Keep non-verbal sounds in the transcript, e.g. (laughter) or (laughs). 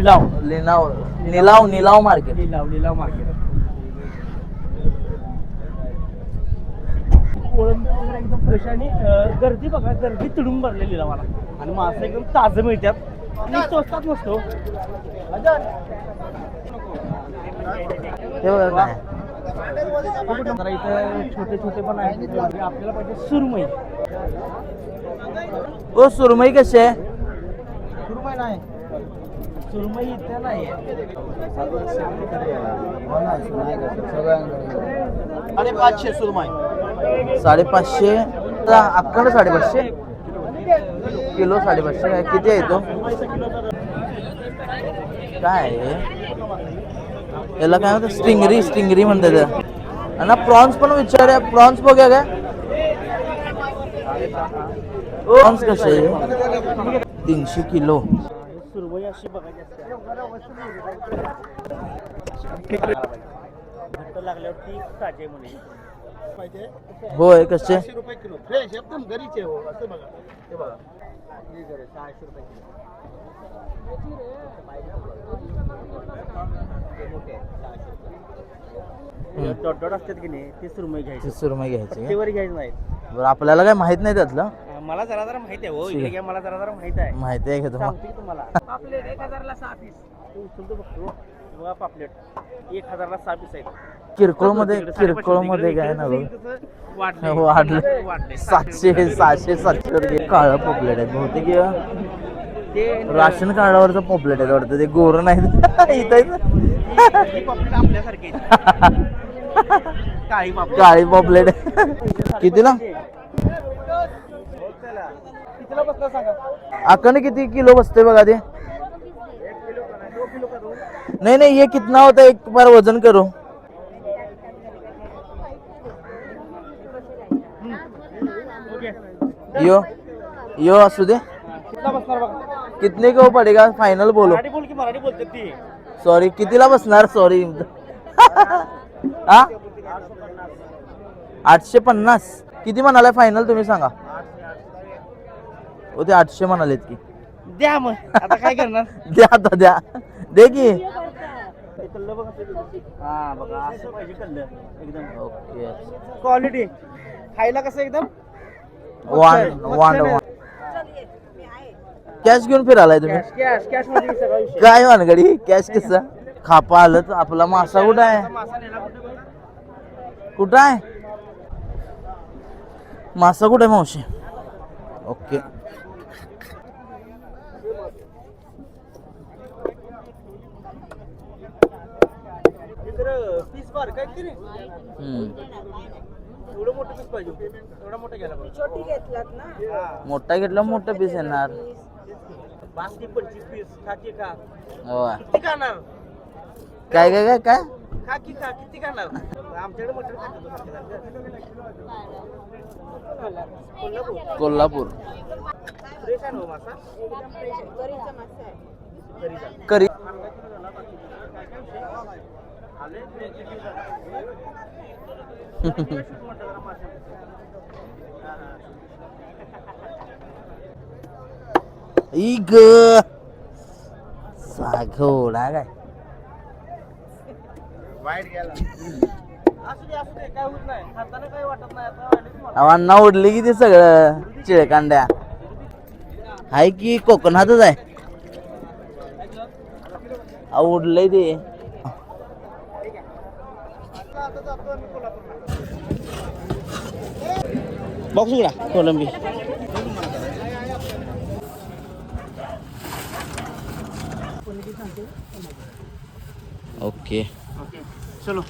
लिलाव. लिलाव. निलाव निलाव मार्केट. लिलाव लिलाव मार्केट. कोळंबी वगैरे एकदम फ्रेश आणि अं, गर्दी बघा गर्दी तिडून भरलेली लिलावाला. आणि मासे एकदम ताजं मिळतात. आणि स्वस्तात नसतो. हे बघा काय जरा इथं छोटे छोटे पण आहेत. आपल्याला पाहिजे सुरमई. ओ सुरमई कशी आहे? सुरमई इथं नाही आणि पाचशे सुरमाई. साडेपाचशे. अक्कड साडेपाचशे. किलो साडेपाचशे काय किती आहे तो? काय याला काय म्हणतात? स्टिंगरी स्टिंगरी म्हणतात. आणि ना प्रॉन्स पण विचार प्रॉन्स बघूया काय? प्रॉन्स कसे तीनशे किलो. अशी बघायची असते. घट्ट लागल्यावर ती ताजे म्हणे पाहिजे. होय कसे? रुपये किलो. फ्रेश एकदम घरीचे हो असं बघा. बघा. घरी सहाशे रुपये किलो हे रुपये. डॉट डॉट असतात की नाही ते सुरमई ती घ्यायची सुरमई घ्यायची का? तेवर घ्यायचं नाही बरं आपल्याला काय माहीत नाही त्यातलं? मला जरा जरा माहिती आहे हो इकडे आहे. घ्या मला जरा जरा माहिती आहे. माहिती आहे का तुम्हाला? सांगतो की तुम्हाला. पापलेट एक हजारला सहा पीस उचलतो बघतो बघा पापलेट. एक हजारला सहा पीस आहेत किरकोळमध्ये तिकडे साडेपाचशे किरकोळमध्ये तिकडे काय ना इकडे बघ तसं वाढलंय. (laughs) वाढलं. वाढलंय. सातशे सहाशे सातशे रुपये काळं पॉपलेट आहेत बहुतेक हे. ते राशन कार्डावरचं पॉपलेट आहे वाटतं ते गोरं नाही (laughs) इथं. ही पापलेट आपल्यासारखी आहेत. (laughs) काळी पापलेट. काळी पॉपलेट. कितीला? अकन किती किलो बसते बघा ते? नहीं नहीं ये कितना होता है एक बार वजन करो. यो यो असू दे. कितने को पडेगा? फायनल बोलो. सॉरी कितीला बसणार? सॉरी (laughs) हा? आठशे पन्नास. किती म्हणाला फायनल तुम्ही सांगा. हो ते आठशे म्हणालेत की. द्या मग. आता काय करणार? (laughs) द्या आता द्या. दे की. ते कल्लं बघा हा बघा असं पाहिजे कल्लं एकदम. ओके. क्वालिटी खायला कसं एकदम? वन वन वन कॅश घेऊन फिरालाय तुम्ही? कॅश कॅश कॅशमध्ये सगळा विषय. काय वानगडी? कॅश कसं? खापा आलं तर आपला मासा कुठं आहे? मासा नेला कुठे? बघ. कुठं आहे? मासा कुठे मावशी ओके मोठं हा घेतला मोठं पीस येणार काय काय काय काय खा की खा किती खाणार आमच्याकडे मटण खातो कोल्हापूर कोल्हापूर. फ्रेश आहे ना हो मासा? करी. (laughs) ग साघोडा काय वाईट गेला असू दे असू दे काय होत नाही खाताना काही वाटत नाही आता वाढलीच मला. अण्णा उडली की ते सगळं चिळकांड्या. हाय की कोकणातच आहे. अहो, उडलंय ते. बॉक्स उघडा कोलंबी. ओके. ओके चलो